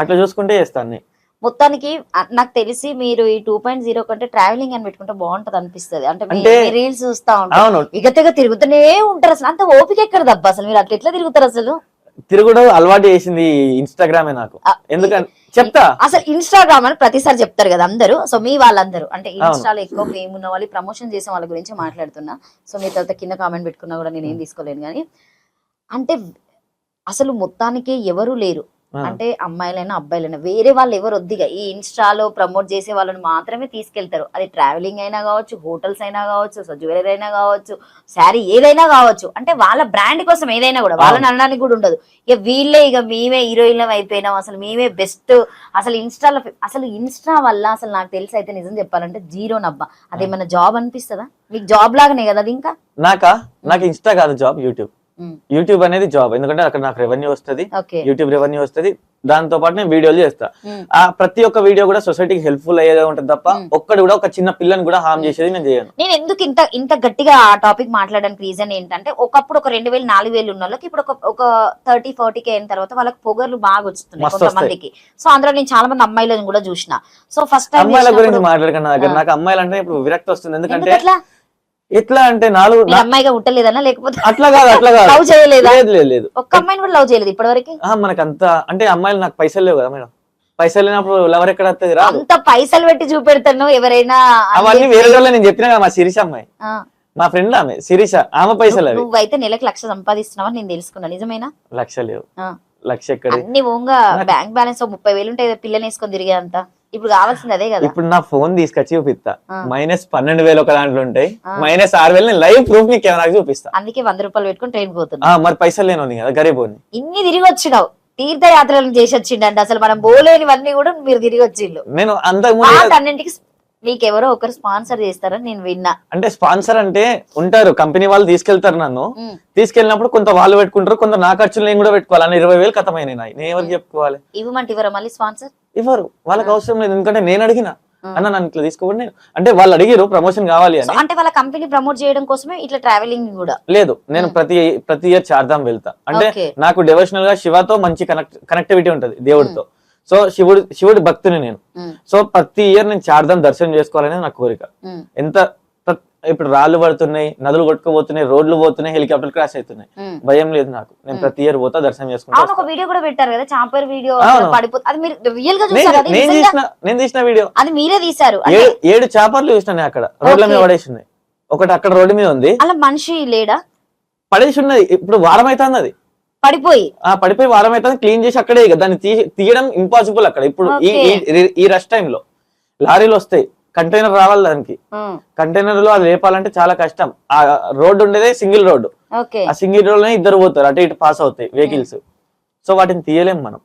అట్లా చూసుకుంటే చేస్తాను. మొత్తానికి నాకు తెలిసి మీరు ఈ టూ పాయింట్ జీరో కంటే ట్రావెలింగ్ అని పెట్టుకుంటే బాగుంటది అనిపిస్తుంది. అంటే రీల్స్ చూస్తా ఉంటారు. అవును. ఇగతగా తిరుగుతూనే ఉంటారు అసలు. అంత ఓపిక ఎక్కడ దబ్బా అసలు? మీరు అట్లా ఎట్లా తిరుగుతారు అసలు? తిరుగుడు అలవాటు చేసింది ఇన్స్టాగ్రామే నాకు. ఎందుకంటే చెప్తా. అసలు ఇన్స్టాగ్రామ్ అని ప్రతిసారి చెప్తారు కదా అందరూ. సో మీ వాళ్ళందరూ. అంటే ఇన్స్టాలో ఎక్కువ ఫేమ్ ఉన్న వాళ్ళు ప్రమోషన్ చేసే వాళ్ళ గురించి మాట్లాడుతున్నా. సో మీ తర్వాత కింద కామెంట్ పెట్టుకున్నా కూడా నేను ఏం తీసుకోలేను కానీ అంటే అసలు మొత్తానికి ఎవరు లేరు. అంటే అమ్మాయిలైనా అబ్బాయిలైనా వేరే వాళ్ళు ఎవరు వద్దిగా. ఈ ఇన్స్టాలో ప్రమోట్ చేసే వాళ్ళని మాత్రమే తీసుకెళ్తారు. అది ట్రావెలింగ్ అయినా కావచ్చు హోటల్స్ అయినా కావచ్చు జ్యువెలరీ అయినా కావచ్చు శారీ ఏదైనా కావచ్చు. అంటే వాళ్ళ బ్రాండ్ కోసం ఏదైనా కూడా వాళ్ళని అనడానికి కూడా ఉండదు. ఇక వీళ్ళే ఇక మేమే హీరోయిన్లం అయిపోయినాం. అసలు మేమే బెస్ట్. అసలు ఇన్స్టాలో అసలు ఇన్స్టా వల్ల అసలు నాకు తెలిసి అయితే నిజం చెప్పాలంటే జీరో నబ్బా. అదేమన్నా జాబ్ అనిపిస్తుందా? మీకు జాబ్ లాగానే కదా అది ఇంకా? నాకా? నాకు ఇన్స్టా కాదు జాబ్ యూట్యూబ్. యూట్యూబ్ అనేది జాబ్ ఎందుకంటే అక్కడ నాకు రెవెన్యూ వస్తుంది. యూట్యూబ్ రెవెన్యూ వస్తుంది. దాంతో పాటు నేను వీడియోలు చేస్తా. ఉమ్, ఆ ప్రతి ఒక్క వీడియో కూడా సొసైటీకి హెల్ప్ఫుల్ అయ్యేదే ఉంటుంది తప్ప మ్మ్. ఒక్కడు కూడా ఒక చిన్న పిల్లని కూడా హామ్ చేసేది నేను చేయను. నేను ఎందుకు ఇంత ఇంత గట్టిగా ఆ టాపిక్ మాట్లాడడానికి రీజన్ ఏంటంటే ఒకప్పుడు ఒక రెండు వేలు నాలుగు వేలు ఉన్న వాళ్ళకి ఇప్పుడు ఒక ఒక థర్టీ ఫార్టీ కే అయిన తర్వాత వాళ్ళకి పొగర్లు బాగా వస్తున్నాయి మస్తు కొంతమందికి. సో అందులో నేను చాలా మంది అమ్మాయిలను కూడా చూసిన. సో ఫస్ట్ అమ్మాయిల గురించి మాట్లాడకండి. నాకు అమ్మాయిలు అంటే ఇప్పుడు విరక్తి వస్తుంది. ఎందుకంటే ఎట్లా అంటే నాలుగు అమ్మాయిగా ఉట్టలేదన్నా లేకపోతే అట్లా కాదు అట్లా కాదు. లవ్ చేయలేదా? లేదు లేదు లేదు. ఒక్క అమ్మాయిని కూడా లవ్ చేయలేదు ఇప్పటివరకు? ఆ, మనకంత అంటే అమ్మాయిలు నాకు పైసలు లేవు కదా మేడం. పైసలు లేనప్పుడు లవర్ ఎక్కడ వస్తుంది రాదు. అంత పైసలు పెట్టి చూపెడతాను ఎవరైనా అవన్నీ వేరే వాళ్ళు నేను చెప్పినా కదా మా శిరీష అమ్మాయి. మా ఫ్రెండ్ ఆమె శిరీష ఆమె పైసలు అవి. నువ్వైతే నెలకు లక్ష సంపాదిస్తున్నావని నేను తెలుసుకున్నా నిజమేనా? లక్ష లేవు. లక్ష ఎక్కడ అన్ని ఓంగా బ్యాంక్ బ్యాలెన్స్ ముప్పై వేలు ఉంటాయి పిల్లని వేసుకొని తిరిగే అంత ఇప్పుడు కావాల్సింది అదే కదా. ఇప్పుడు నా ఫోన్ తీసుకొచ్చి చూపిస్తా. మైనస్ పన్నెండు వేలు ఒక దాంట్లో ఉంటాయి. మైనస్ ఆరు వేలు లైవ్ ప్రూఫ్ నీకు కెమెరాకి చూపిస్తా. అందుకే వంద రూపాయలు పెట్టుకొని ట్రైన్ పోతున్నా. మరి పైసలు లేను కదా గరీబోని ఇన్ని తిరిగి వచ్చినావు. తీర్థయాత్రలను చేసి వచ్చిండంట. అసలు మనం పోలేనివన్నీ కూడా మీరు తిరిగి వచ్చిండు నేను వాటన్నింటికి మీకెవరో ఒకరు స్పాన్సర్ చేస్తారని నేను విన్నా. అంటే స్పాన్సర్ అంటే ఉంటారు కంపెనీ వాళ్ళు తీసుకెళ్తారు నన్ను. తీసుకెళ్ళినప్పుడు కొంత వాళ్ళు పెట్టుకుంటారు కొంత నా ఖర్చులు నేను కూడా పెట్టుకోవాలి. ఇరవై వేలు కథమైనాయి నాయి. నేను ఎవరికి చెప్పుకోవాలి? ఇవ్వమంటే ఇవ్వరా మళ్ళీ స్పాన్సర్? ఇవ్వరు. వాళ్ళకి అవసరం లేదు. ఎందుకంటే నేను అడిగిన. అన్న నన్ను ఇట్లా తీసుకోండి నేను అంటే వాళ్ళు అడిగిరు ప్రమోషన్ కావాలి అని. అంటే వాళ్ళ కంపెనీ ప్రమోట్ చేయడం కోసమే ఇట్లా ట్రావెలింగ్ కూడా? లేదు. నేను ప్రతి ప్రతి ఇయర్ చార్ధాం వెళ్తా. అంటే. నాకు డెవోషనల్గా శివతో మంచి కనెక్ట్ కనెక్టివిటీ ఉంటది దేవుడితో. సో శివుడు శివుడి భక్తుని నేను. సో ప్రతి ఇయర్ నేను చార్ధాం దర్శనం చేసుకోవాలనేది నా కోరిక. ఎంత ఇప్పుడు రాళ్ళు పడుతున్నాయి నదులు కొట్టుకుపోతున్నాయి రోడ్లు పోతున్నాయి హెలికాప్టర్ క్రాష్ అవుతున్నాయి. భయం లేదు నాకు. నేను ప్రతి ఇయర్ పోతా దర్శనం చేసుకుంటా అవును ఒక వీడియో కూడా పెట్టారు కదా చాపర్ వీడియో అది మీరు రియల్గా నేను చూసారు? తీసిన నేను తీసిన వీడియో అది మీరే తీశారు. అంటే ఏడు చేపర్లు చూసిన అక్కడ. రోడ్ల మీద Okay. పడేసి ఉన్నాయి ఒకటి అక్కడ రోడ్డు మీద ఉంది. అలా మనిషి లేడా? పడేసి ఉన్నది ఇప్పుడు వారం అవుతుంది అది. పడిపోయి. ఆ పడిపోయి వారం అవుతుంది క్లీన్ చేసి అక్కడే దాన్ని తీయడం ఇంపాసిబుల్ అక్కడ. ఇప్పుడు ఈ రష్ టైంలో లారీలు వస్తాయి. కంటైనర్ రావాలి దానికి. కంటైనర్లో అది లేపాలంటే చాలా కష్టం. ఆ రోడ్డు ఉండేదే సింగిల్ రోడ్డు. ఆ సింగిల్ రోడ్లోనే ఇద్దరు పోతారు. అటు ఇటు పాస్ అవుతాయి వెహికల్స్ సో వాటిని తీయలేం మనం.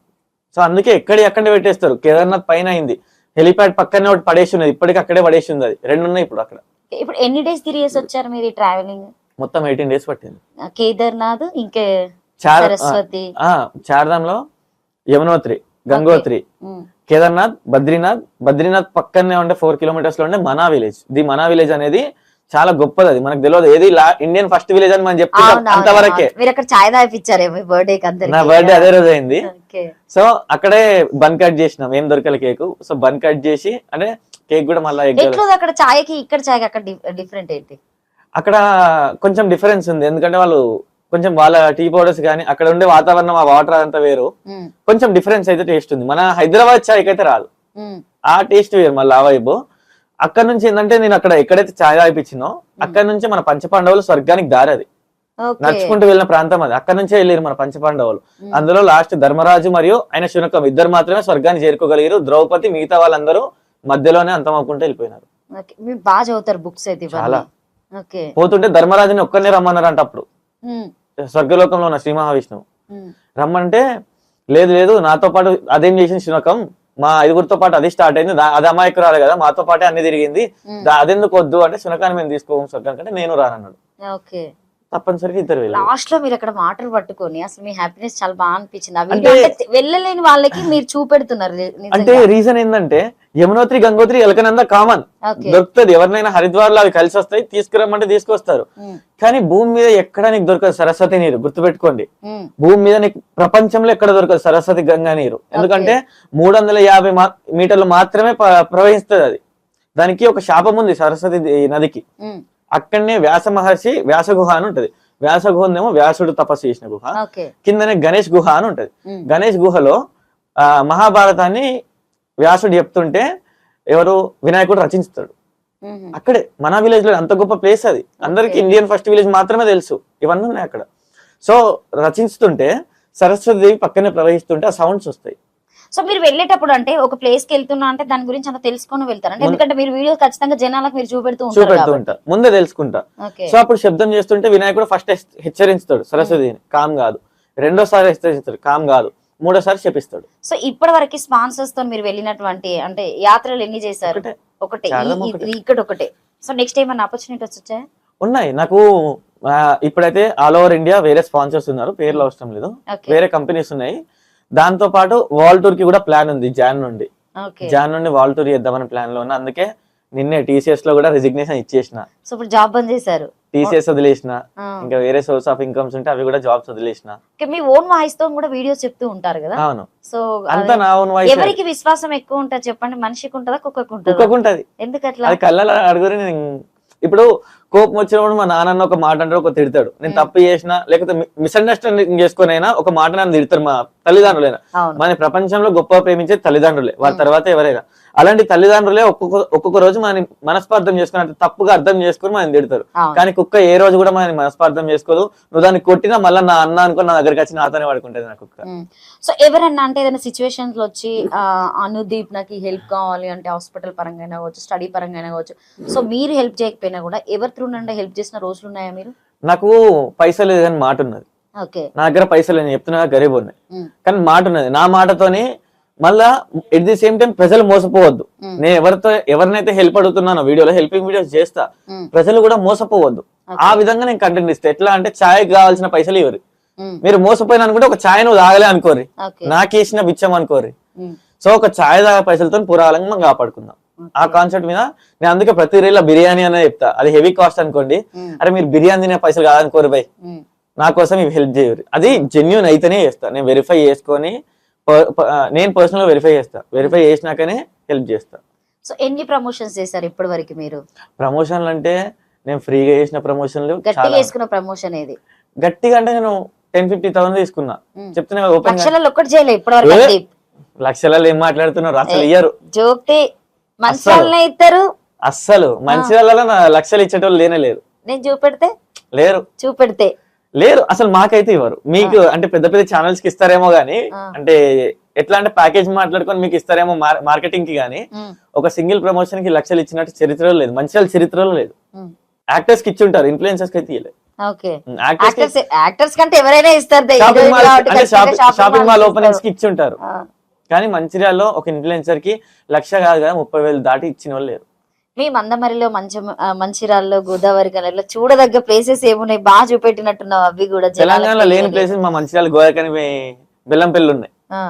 సో అందుకే ఎక్కడి అక్కడే పెట్టేస్తారు? కేదార్నాథ్ పైన అయింది. హెలిప్యాడ్ పక్కనే ఒకటి పడేసి ఉన్నది. ఇప్పటికి అక్కడే పడేసి ఉంది అది. రెండు ఉన్నాయి ఇప్పుడు అక్కడ. ఇప్పుడు ఎన్ని డేస్ తిరిగేసి వచ్చారు మీరు ట్రావెలింగ్ మొత్తం ఎయిటీన్ డేస్ పట్టింది. కేదార్నాథ్ ఇంకే చార్ ఆ, చార్ధాంలో యమునోత్రి గంగోత్రి. కేదార్నాథ్ బద్రీనాథ్. బద్రీనాథ్ పక్కనే ఉండే ఫోర్ కిలోమీటర్స్లో ఉండే మనా విలేజ్ ది మనా విలేజ్ అనేది చాలా గొప్పది అది. మనకు తెలియదు. ఏది ఇండియన్ ఫస్ట్ విలేజ్ అని మనం చెప్తాం అంతవరకే. మీరు అక్కడ చాయ్ తాగిపించారేమో బర్త్డే నా బర్త్డే అదే రోజు అయింది. సో అక్కడే బన్ కట్ చేసినాం. ఏం దొరకలే కేక్ సో బన్ కట్ చేసి అంటే కేక్ కూడా మళ్ళీ అక్కడ చాయ్కి ఇక్కడ చాయ్కి అక్కడ డిఫరెంట్ ఏంటి? అక్కడ కొంచెం డిఫరెన్స్ ఉంది. ఎందుకంటే వాళ్ళు కొంచెం వాళ్ళ టీ పౌడర్స్ కానీ అక్కడ ఉండే వాతావరణం ఆ వాటర్ అంతా వేరు. కొంచెం డిఫరెన్స్ అయితే టేస్ట్ ఉంది. మన హైదరాబాద్ చాయ్కి అయితే రాదు. ఆ టేస్ట్ వేరు మళ్ళీ ఆ వైపు అక్కడ నుంచి ఏంటంటే నేను అక్కడ ఎక్కడైతే ఛాయ్ తాగిపించినో అక్కడ నుంచి మన పంచపాండవులు స్వర్గానికి దారి అది నడుచుకుంటూ వెళ్ళిన ప్రాంతం అది. అక్కడ నుంచే వెళ్ళారు మన పంచపాండవులు. అందులో లాస్ట్ ధర్మరాజు మరియు ఆయన శునకం. ఇద్దరు మాత్రమే స్వర్గాన్ని చేరుకోగలిగారు. ద్రౌపది మిగతా వాళ్ళందరూ మధ్యలోనే అంతమవుకుంటూ వెళ్ళిపోయినారు. బాగా చదువుతారు బుక్స్ అయితే. చాలా. పోతుంటే ధర్మరాజుని ఒక్కనే రమ్మన్నారు అంట అప్పుడు స్వర్గలోకంలో ఉన్న శ్రీ మహావిష్ణువు. రమ్మంటే లేదు లేదు నాతో పాటు అదేం చేసింది శునకం? మా ఐదుగురితో పాటు అది స్టార్ట్ అయింది. అది అమాయకురాలు కదా మాతో పాటే అన్ని తిరిగింది. అదెందుకు వద్దు అంటే శునకాన్ని మేము తీసుకోము స్వర్గానికి అంటే నేను రానన్నాడు. ఓకే. తప్పనిసరిగా ఇద్దరు లాస్ట్లో మీరు అక్కడ పట్టుకొని అసలు మీ హ్యాపీనెస్ చాలా బాగా అనిపించింది. వెళ్ళలేని వాళ్ళకి మీరు చూపెడుతున్నారు అంటే రీజన్ ఏంటంటే యమునోత్రి గంగోత్రి ఎలకనంద కామన్ దొరుకుతుంది. ఎవరినైనా హరిద్వార్లో అవి కలిసి వస్తాయి తీసుకురమ్మంటే తీసుకొస్తారు. కానీ భూమి మీద ఎక్కడ నీకు దొరకదు సరస్వతి నీరు గుర్తుపెట్టుకోండి. భూమి మీద నీకు ప్రపంచంలో ఎక్కడ దొరకదు సరస్వతి గంగా నీరు. ఎందుకంటే మూడు వందల యాభై మీటర్లు మాత్రమే ప్రవహిస్తుంది అది. దానికి ఒక శాపం ఉంది సరస్వతి నదికి. అక్కడనే వ్యాస మహర్షి వ్యాస గుహ అని ఉంటది. వ్యాస గుహ ఉందేమో వ్యాసుడు తపస్సు చేసిన గుహ. కిందనే గణేష్ గుహ అని ఉంటది. గణేష్ గుహలో ఆ మహాభారతాన్ని వ్యాసుడు చెప్తుంటే ఎవరు వినాయకుడు రచించుతాడు. అక్కడే మన విలేజ్లో అంత గొప్ప ప్లేస్ అది. అందరికి. ఇండియన్ ఫస్ట్ విలేజ్ మాత్రమే తెలుసు. ఇవన్నీ ఉన్నాయి అక్కడ. సో రచిస్తుంటే సరస్వతి దేవి పక్కనే ప్రవహిస్తుంటే ఆ సౌండ్స్ వస్తాయి. సో మీరు వెళ్ళేటప్పుడు అంటే ఒక ప్లేస్కి వెళ్తున్నా అంటే దాని గురించి అంత తెలుసుకొని వెళ్తారు? అంటే ఎందుకంటే మీరు వీడియో ఖచ్చితంగా జనాలకు మీరు చూపెడుతూ ఉంటారు చూపెడుతూ కాబట్టి. ఉంటా ముందే తెలుసుకుంటా. సో అప్పుడు శబ్దం చేస్తుంటే వినాయకుడు ఫస్ట్ హెచ్చరించుతాడు. సరస్వతిని కామ్ కాదు. రెండోసారి హెచ్చరిస్తాడు కామ్ కాదు. మూడోసారి శపిస్తాడు సో ఇప్పటి వరకు స్పాన్సర్స్తో మీరు వెళ్ళినటువంటి అంటే యాత్రలు ఎన్ని చేశారు? ఒకటే. ఇక్కడ ఒకటే. సో నెక్స్ట్ ఏమన్నా ఆపర్చునిటీస్ వచ్చాయా ఉన్నాయి. నాకు ఇప్పుడైతే ఆల్ ఓవర్ ఇండియా వేరే స్పాన్సర్స్ ఉన్నారు. పేర్లు అవసరం లేదు. వేరే కంపెనీస్ ఉన్నాయి. దాంతో పాటు వాల్ టూర్కి కూడా ప్లాన్ ఉంది జాన్ నుండి. జాన్ నుండి వాల్ టూర్ చేద్దామని ప్లాన్లో ఉన్నా. అందుకే నిన్నే టీసీఎస్లో కూడా రిజిగ్నేషన్ ఇచ్చేసిన. సో ఇప్పుడు జాబ్ బంద్ చేశారు. టీసీఎస్ వదిలేసిన. ఇంకా వేరే సోర్స్ ఆఫ్ ఇన్కమ్స్ ఉంటే అవి కూడా జాబ్స్ వదిలేసిన. మీ ఓన్ వాయిస్తో కూడా వీడియోస్ చెప్తూ ఉంటారు కదా? అవును. సో అంతా నా ఓన్ వాయిస్ ఎవరికి విశ్వాసం ఎక్కువ ఉంటుంది చెప్పండి? మనిషికి ఉంటుందా కుక్కకు ఉంటుందా? కుక్కకుంటది. ఎందుకు అట్లా అది కళ్ళ అడుగురి నేను ఇప్పుడు కోపం వచ్చినప్పుడు మా నాన్న ఒక మాట అంటాడు ఒక తిడతాడు. నేను. తప్పు చేసిన లేకపోతే మిస్అండర్స్టాండింగ్ చేసుకుని అయినా ఒక మాట నన్ను తిడతారు మా తల్లిదండ్రులైనా. మన ప్రపంచంలో గొప్ప ప్రేమించే తల్లిదండ్రులే. వాళ్ళ మ్. తర్వాత ఎవరైనా. అలాంటి తల్లిదండ్రులే ఒక్కొక్క ఒక్కొక్క రోజు మన మనస్పార్థం చేసుకుని అంటే తప్పుగా అర్థం చేసుకుని మనం తిడతారు. కానీ కుక్క ఏ రోజు కూడా మన మనస్పార్థం చేసుకోదు. నువ్వు దాన్ని కొట్టినా మళ్ళీ నా అన్న అనుకుని నా దగ్గరికి వచ్చి నాతోనే పడుకుంటది నా కుక్క. సో ఎవరన్నా అంటే ఏదైనా సిచ్యువేషన్స్లో వచ్చి అనుదీప్ నాకు హెల్ప్ కావాలి అంటే హాస్పిటల్ పరంగా అయినా కావచ్చు స్టడీ పరంగా అయినా కావచ్చు. సో మీరు హెల్ప్ చేయకపోయినా కూడా ఎవరి త్రూ నుండి హెల్ప్ చేసిన రోజులు ఉన్నాయా మీరు? నాకు పైసలు లేదు కానీ మాట ఉన్నది ఓకే. నా దగ్గర పైసలు నేను చెప్తున్నా గరీబ్ ఉన్నాయి కానీ మాట ఉన్నది నా మాటతోని మళ్ళా ఎట్ ది సేమ్ టైం ప్రజలు మోసపోవద్దు. నేను ఎవరితో ఎవరినైతే హెల్ప్ అడుగుతున్నానో వీడియోలో హెల్పింగ్ వీడియోస్ చేస్తా ప్రజలు కూడా మోసపోవద్దు. ఆ విధంగా నేను కంటెంట్ ఇస్తా. ఎట్లా అంటే ఛాయ్ కావాల్సిన పైసలు ఇవ్వరు. మీరు మోసపోయిన అనుకుంటే ఒక ఛాయ్ నువ్వు తాగలే అనుకోరి నాకేసిన బిచ్చం అనుకోరి సో ఒక ఛాయ్ తాగే పైసలతో పురాలంగా మనం కాపాడుకుందాం ఆ కాన్సెప్ట్ మీద నేను అందుకే ప్రతి రీల్లో బిర్యానీ అనే చెప్తా. అది హెవీ కాస్ట్ అనుకోండి. అరే మీరు బిర్యానీ తినే పైసలు కాదనుకోరు బై. నా కోసం ఇవి హెల్ప్ చేయరు. అది జెన్యున్ అయితేనే చేస్తా. నేను వెరిఫై చేసుకొని నేను పర్సనల్ వెరిఫై చేస్తా. వెరిఫై చేసినాకనే హెల్ప్ చేస్తా. సో ఎన్ని ప్రమోషన్స్ చేశారు ఇప్పటి వరకు మీరు? ప్రమోషన్లు అంటే నేను ఫ్రీగా చేసిన ప్రమోషన్లు గట్టిగా చాలా. వేసుకున్న ప్రమోషన్ ఏది? గట్టిగా అంటే నేను టెన్ ఫిఫ్టీ థౌసండ్ తీసుకున్నా. చెప్తున్నా ఓపెన్ లక్షలలో ఒక్కటి చేయలేదు ఇప్పటి వరకు లక్షలలో ఏం మాట్లాడుతున్నారు? అసలు ఇయ్యరు. జోక్తే మంచి. వాళ్ళనే ఇస్తారు అస్సలు. మంచి వాళ్ళలో నా లక్షలు ఇచ్చేటోళ్ళు లేనే లేరు. నేను చూపెడితే? లేరు. చూపెడితే. లేరు. అసలు మాకైతే ఇవ్వరు. మీకు అంటే పెద్ద పెద్ద ఛానల్స్కి ఇస్తారేమో గానీ. అంటే ఎట్లా అంటే ప్యాకేజ్ మాట్లాడుకొని మీకు ఇస్తారేమో మార్కెటింగ్కి గానీ ఒక సింగిల్ ప్రమోషన్కి లక్షలు ఇచ్చినట్టు చరిత్రలో లేదు. మంచి చరిత్రలో లేదు. యాక్టర్స్కి ఇచ్చి ఉంటారు ఇన్ఫ్లుయెన్సర్స్కి అయితే ఇవ్వలేదు యాక్టర్స్ కంటే ఎవరైనా ఇస్తారు. Shopping mall openings. కి ఇచ్చి ఉంటారు కానీ మంచిర్యాలలో ఒక ఇన్ఫ్లుయెన్సర్కి లక్ష కాదు కదా ముప్పై వేలు దాటి ఇచ్చిన వాళ్ళు లేరు. మీ మందమరిలో మంచి ఆ, మంచిర్యాలలో గోదావరి కనలో చూడదగ్గ ప్లేసెస్ ఏమున్నాయి? బాగా చూపెట్టినట్టున్నావు అవి కూడా తెలంగాణలో లేని. ప్లేసెస్ మా మంచిర్యాల గోదాకని బెల్లంపల్లి ఉన్నాయి. ఆ,